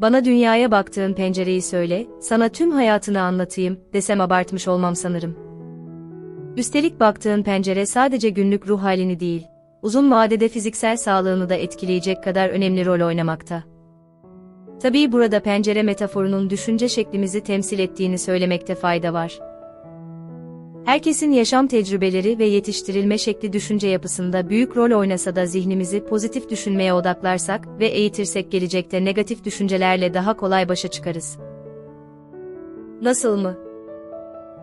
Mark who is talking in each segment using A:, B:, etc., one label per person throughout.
A: Bana dünyaya baktığın pencereyi söyle, sana tüm hayatını anlatayım, desem abartmış olmam sanırım. Üstelik baktığın pencere sadece günlük ruh halini değil, uzun vadede fiziksel sağlığını da etkileyecek kadar önemli rol oynamakta. Tabii burada pencere metaforunun düşünce şeklimizi temsil ettiğini söylemekte fayda var. Herkesin yaşam tecrübeleri ve yetiştirilme şekli düşünce yapısında büyük rol oynasa da zihnimizi pozitif düşünmeye odaklarsak ve eğitirsek gelecekte negatif düşüncelerle daha kolay başa çıkarız. Nasıl mı?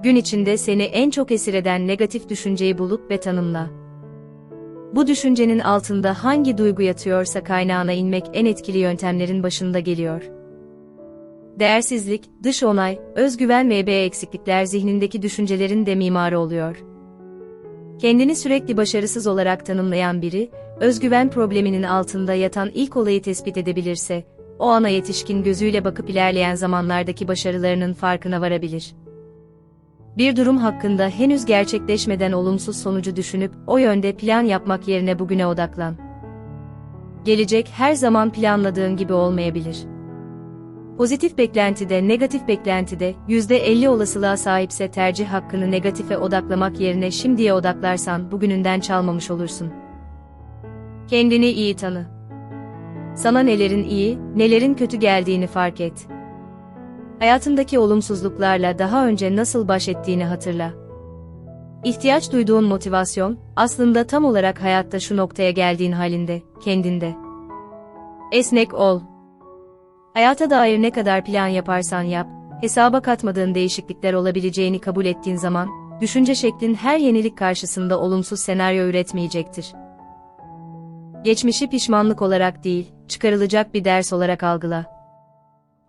A: Gün içinde seni en çok esir eden negatif düşünceyi bulup ve tanımla. Bu düşüncenin altında hangi duygu yatıyorsa kaynağına inmek en etkili yöntemlerin başında geliyor. Değersizlik, dış onay, özgüven ve ebe eksiklikler zihnindeki düşüncelerin de mimarı oluyor. Kendini sürekli başarısız olarak tanımlayan biri, özgüven probleminin altında yatan ilk olayı tespit edebilirse, o ana yetişkin gözüyle bakıp ilerleyen zamanlardaki başarılarının farkına varabilir. Bir durum hakkında henüz gerçekleşmeden olumsuz sonucu düşünüp o yönde plan yapmak yerine bugüne odaklan. Gelecek her zaman planladığın gibi olmayabilir. Pozitif beklentide, negatif beklentide %50 olasılığa sahipse tercih hakkını negatife odaklamak yerine şimdiye odaklarsan bugününden çalmamış olursun. Kendini iyi tanı. Sana nelerin iyi, nelerin kötü geldiğini fark et. Hayatındaki olumsuzluklarla daha önce nasıl baş ettiğini hatırla. İhtiyaç duyduğun motivasyon, aslında tam olarak hayatta şu noktaya geldiğin halinde, kendinde. Esnek ol. Hayata dair ne kadar plan yaparsan yap, hesaba katmadığın değişiklikler olabileceğini kabul ettiğin zaman, düşünce şeklin her yenilik karşısında olumsuz senaryo üretmeyecektir. Geçmişi pişmanlık olarak değil, çıkarılacak bir ders olarak algıla.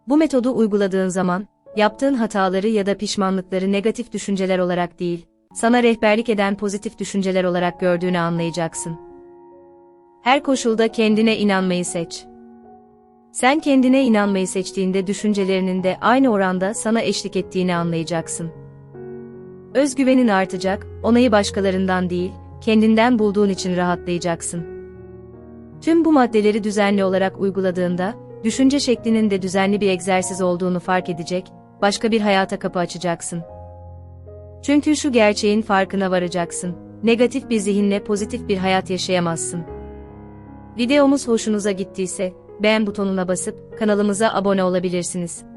A: Bu metodu uyguladığın zaman, yaptığın hataları ya da pişmanlıkları negatif düşünceler olarak değil, sana rehberlik eden pozitif düşünceler olarak gördüğünü anlayacaksın. Her koşulda kendine inanmayı seç. Sen kendine inanmayı seçtiğinde düşüncelerinin de aynı oranda sana eşlik ettiğini anlayacaksın. Özgüvenin artacak, onayı başkalarından değil, kendinden bulduğun için rahatlayacaksın. Tüm bu maddeleri düzenli olarak uyguladığında, düşünce şeklinin de düzenli bir egzersiz olduğunu fark edecek, başka bir hayata kapı açacaksın. Çünkü şu gerçeğin farkına varacaksın. Negatif bir zihinle pozitif bir hayat yaşayamazsın. Videomuz hoşunuza gittiyse, beğen butonuna basıp kanalımıza abone olabilirsiniz.